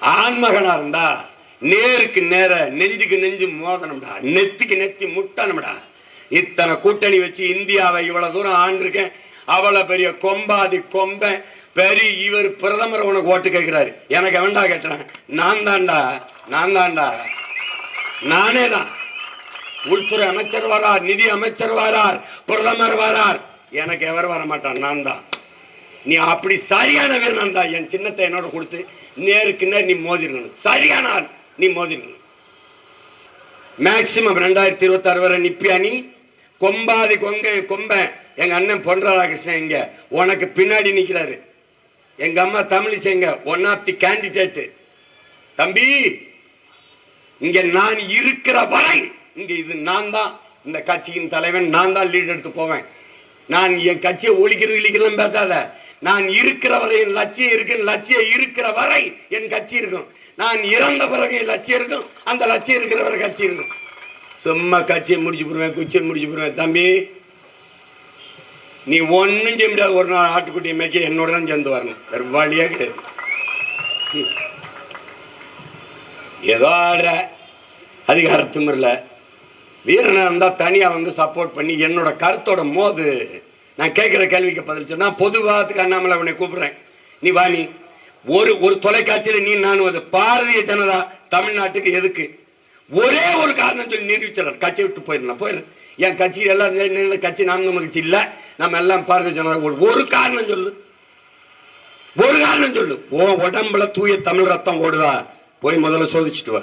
ஆண்மகனா இருந்தா நேருக்கு நேர நெஞ்சுக்கு நெஞ்சு மோதனம்டா நெத்திக்கு நெத்தி முட்டணும்டா. இத்தனை கூட்டணி வச்சு இந்தியாவை இவ்வளவு தூரம் ஆண்டிருக்கேன். அவ்வளவு பெரிய கொம்பாதி கொம்ப பெரிய இவர் பிரதமர் உனக்கு ஓட்டு கேட்கிறாரு. எனக்கு வேண்டா கேட்டுறேன் நான் தான்டா. நான் தான்டா. நானே தான். உள்துறை அமைச்சர் வரார் நிதி அமைச்சர் வரார் பிரதமர் வரார். எனக்கு எவர் வர மாட்டான் நான் தான். நீ அப்படி சரியான வீரன் தான் என் சின்னத்தை என்னோட கொடுத்து நேருக்கு நேர் நீ மோதிருக்கணும் சரியான ஆள் நீ மோதிருக்கணும் மேக்சிமம் ரெண்டாயிரத்தி இருபத்தாறு வரை நிப்பியா நீ? கொம்பாதி கொங்க கொம்ப. எங்க அண்ணன் பொன் ராதாகிருஷ்ணன் எங்க உனக்கு பின்னாடி நிக்கிறாரு. எங்க அம்மா தமிழிசைங்க ஒன் ஆஃப் தி கேண்டிடேட்டு தம்பி இங்க நான் இருக்கிற வரை இங்க இது நான் தான். இந்த கட்சியின் தலைவன் நான் தான் லீட் எடுத்து போவேன். நான் என் கட்சியை ஒழிக்கிறது இல்லைக்கெல்லாம் பேசாத. நான் இருக்கிற வரை என் லட்சியம் இருக்கு லட்சியம் இருக்கிற வரை என் கட்சி இருக்கும். நான் இறந்த பிறகு என் லட்சியம் இருக்கும் அந்த லட்சியம் இருக்கிற வரை கட்சி இருக்கும். சும்மா கட்சியை முடிச்சு போடுவேன் குச்சியை முடிச்சு போடுவேன். தம்பி நீ ஒன்றும் செய்ய முடியாது. ஒரு நாள் ஆட்டுக்குட்டியை மேய்க்க என்னோட தான் சேர்ந்து வரணும். வேறு வழியே கிடையாது. ஏதோ ஆடுற அதிகார வீரனாக இருந்தால் தனியாக வந்து சப்போர்ட் பண்ணி என்னோட கருத்தோட மோது நான் கேட்குற கேள்விக்கு பதில் சொன்னால் பொதுவாக அண்ணாமலை உன்னை கூப்பிட்றேன். நீ வா நீ. ஒரு ஒரு தொலைக்காட்சியில் நீ நான் வந்து பாரதிய ஜனதா தமிழ்நாட்டுக்கு எதுக்கு? ஒரே ஒரு காரணம் சொல்லி நிரூபிச்சிடறார் கட்சி விட்டு போயிடலாம் போயிடலாம் என் கட்சியில் எல்லாம் கட்சி நாம் நம்ம கட்சி இல்லை. நம்ம எல்லாம் பாரதிய ஜனதா ஒரு காரணம் சொல்லு. ஒரு காரணம் சொல்லு. ஓ உடம்புல தூய தமிழ் ரத்தம் ஓடுதா? போய் முதல்ல சோதிச்சுட்டு வா.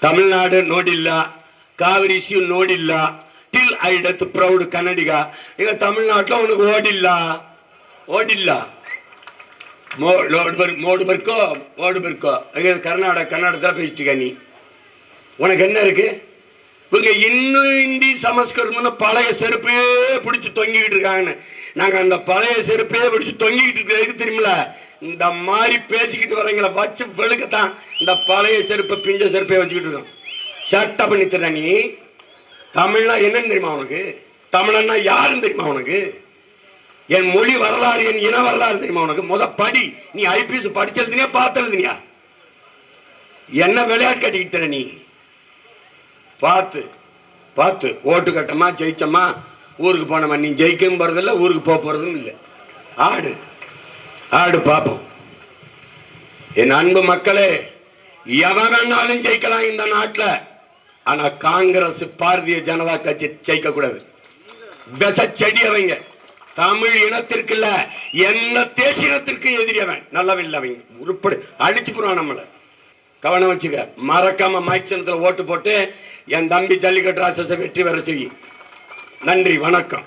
தமிழ்நாடு நோடில்லா. காவிரி இஷ்யூ நோடில்லா. ஐ டெத் ப்ரௌடு கன்னடிகா எங்க தமிழ்நாட்டில் உனக்கு ஓடில்லா? ஓடில்லா? மோடு பெருக்கோ ஓடு பெருக்கோ. எங்க கர்நாடக கர்நாடகத்தில் பேசிட்டுக்க நீ. உனக்கு என்ன இருக்கு? இவங்க இன்னும் இந்தி சமஸ்கிருதம்னு பழைய செருப்பே பிடிச்சி தொங்கிக்கிட்டு இருக்காங்கன்னு. நாங்கள் அந்த பழைய செருப்பே பிடிச்சி தொங்கிக்கிட்டு இருக்கிறதுக்கு தெரியுமில இந்த மாதிரி பேசிக்கிட்டு வரீங்களை வச்சு வெளுக்கத்தான் இந்த பழைய செருப்பை பிஞ்ச செருப்பே வச்சுக்கிட்டு இருக்கோம். சட்டை பண்ணி தர்ற நீ. தமிழ்னா என்னன்னு தெரியுமா உனக்கு? தமிழன்னா யாருன்னு தெரியுமா உனக்கு? என் மொழி வரலாறு என் இன வரலாறு தெரியுமா உனக்கு? முத படி. நீ ஐபிஎஸ் படிச்செழுதினியா பார்த்தெழுதினியா? என்ன விளையாட்டு கட்டிக்கிட்டு நீ? பார்த்து பார்த்து. ஓட்டு கட்டமா ஜெயிச்சமா ஊருக்கு போனமா நீ ஜெயிக்கவும் போறதில்ல ஊருக்கு போக போறதும் இல்லை. ஆடு ஆடு பார்ப்போம். என் அன்பு மக்களே எவன் வேணாலும் ஜெயிக்கலாம் இந்த நாட்டில். ஆனா காங்கிரஸ் பாரதிய ஜனதா கட்சி ஜெயிக்க கூடாது. விச செடி அவங்க. தமிழ் இனத்திற்கு இல்ல என்ன தேசியத்திற்கு எதிரி அவன் நல்லவில்லை அவங்க உருப்படி அழிச்சு போடுவான் நம்மள. கவனம் வச்சுக்க. மறக்காம மைக்சனத்துல ஓட்டு போட்டு என் தம்பி ஜல்லிக்கட்டு ராசஸை வெற்றி பெற செய்யும் நன்றி வணக்கம்.